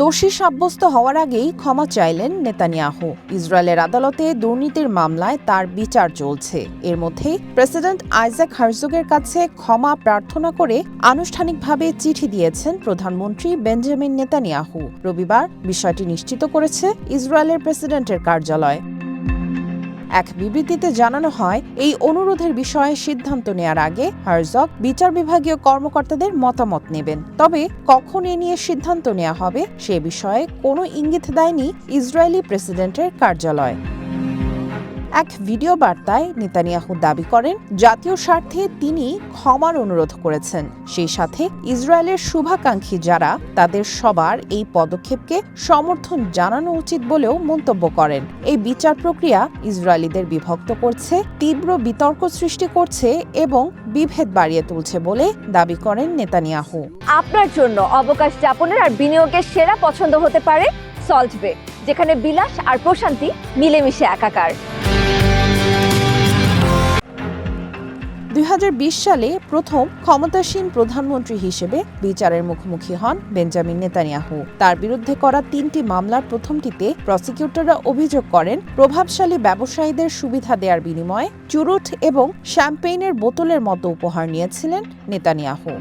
দোষী সাব্যস্ত হওয়ার আগেই ক্ষমা চাইলেন নেতানিয়াহু। ইসরায়েলের আদালতে দুর্নীতির মামলায় তার বিচার চলছে। এর মধ্যেই প্রেসিডেন্ট আইজাক হার্জুগের কাছে ক্ষমা প্রার্থনা করে আনুষ্ঠানিকভাবে চিঠি দিয়েছেন প্রধানমন্ত্রী বেঞ্জামিন নেতানিয়াহু। রবিবার বিষয়টি নিশ্চিত করেছে ইসরায়েলের প্রেসিডেন্টের কার্যালয়। এক বিবৃতিতে জানানো হয়, এই অনুরোধের বিষয়ে সিদ্ধান্ত নেয়ার আগে হার্জক বিচার বিভাগীয় কর্মকর্তাদের মতামত নেবেন। তবে কখন এ নিয়ে সিদ্ধান্ত নেওয়া হবে সে বিষয়ে কোনো ইঙ্গিত দেয়নি ইসরায়েলি প্রেসিডেন্টের কার্যালয়। এক ভিডিও বার্তায় নেতানিয়াহু দাবি করেন, জাতীয় স্বার্থে তিনি ক্ষমার অনুরোধ করেছেন। সেই সাথে ইসরায়েলের শুভাকাঙ্ক্ষী যারা, তাদের সবার এই পদক্ষেপকে সমর্থন জানানো উচিত বলেও মন্তব্য করেন। এই বিচার প্রক্রিয়া ইসরায়েলিদের বিভক্ত করছে, তীব্র বিতর্ক সৃষ্টি করছে এবং বিভেদ বাড়িয়ে তুলছে বলে দাবি করেন নেতানিয়াহু। আপনার জন্য অবকাশ যাপনের আর বিনিয়োগের সেরা পছন্দ হতে পারে সল্ট বে যেখানে বিলাস আর প্রশান্তি মিলেমিশে একাকার। দুই হাজার বিশ সালে প্রথম ক্ষমতাসীন প্রধানমন্ত্রী হিসেবে বিচারের মুখোমুখি হন বেঞ্জামিন নেতানিয়াহু। তার বিরুদ্ধে করা তিনটি মামলার প্রথমটিতে প্রসিকিউটররা অভিযোগ করেন, প্রভাবশালী ব্যবসায়ীদের সুবিধা দেওয়ার বিনিময়ে চুরুট এবং শ্যাম্পেইনের বোতলের মতো উপহার নিয়েছিলেন নেতানিয়াহু।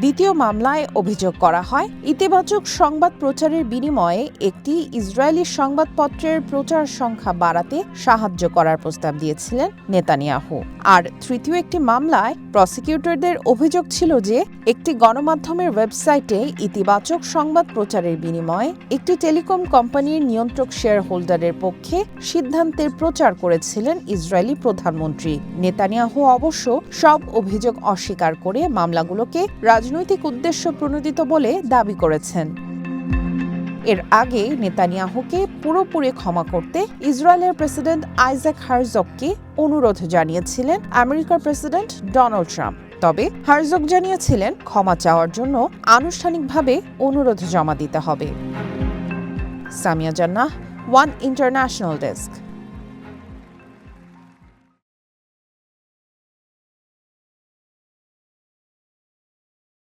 দ্বিতীয় মামলায় অভিযোগ করা হয়। ইতিবাচক সংবাদ প্রচারের বিনিময়ে একটি ইসরায়েলি সংবাদপত্রের প্রচার সংখ্যা বাড়াতে সাহায্য করার প্রস্তাব দিয়েছিলেন নেতানিয়াহু। আর তৃতীয় একটি মামলায় প্রসিকিউটরদের অভিযোগ ছিল যে, একটি গণমাধ্যমের ওয়েবসাইটে ইতিবাচক সংবাদ প্রচারের বিনিময়ে একটি টেলিকম কোম্পানির নিয়ন্ত্রক শেয়ার হোল্ডারের পক্ষে সিদ্ধান্তের প্রচার করেছিলেন ইসরায়েলি প্রধানমন্ত্রী। নেতানিয়াহু অবশ্য সব অভিযোগ অস্বীকার করে মামলাগুলোকে রাজনৈতিক উদ্দেশ্য প্রণোদিত বলে দাবি করেছেন। এর আগে নেতানিয়াহুকে পুরোপুরি ক্ষমা করতে ইসরায়েলের প্রেসিডেন্ট আইজাক হারজককে অনুরোধ জানিয়েছিলেন আমেরিকার প্রেসিডেন্ট ডোনাল্ড ট্রাম্প। তবে হারজক জানিয়েছিলেন ক্ষমা চাওয়ার জন্য আনুষ্ঠানিকভাবে অনুরোধ জমা দিতে হবে। সামিয়া জান্নাহ, ওয়ান ইন্টারন্যাশনাল ডেস্ক।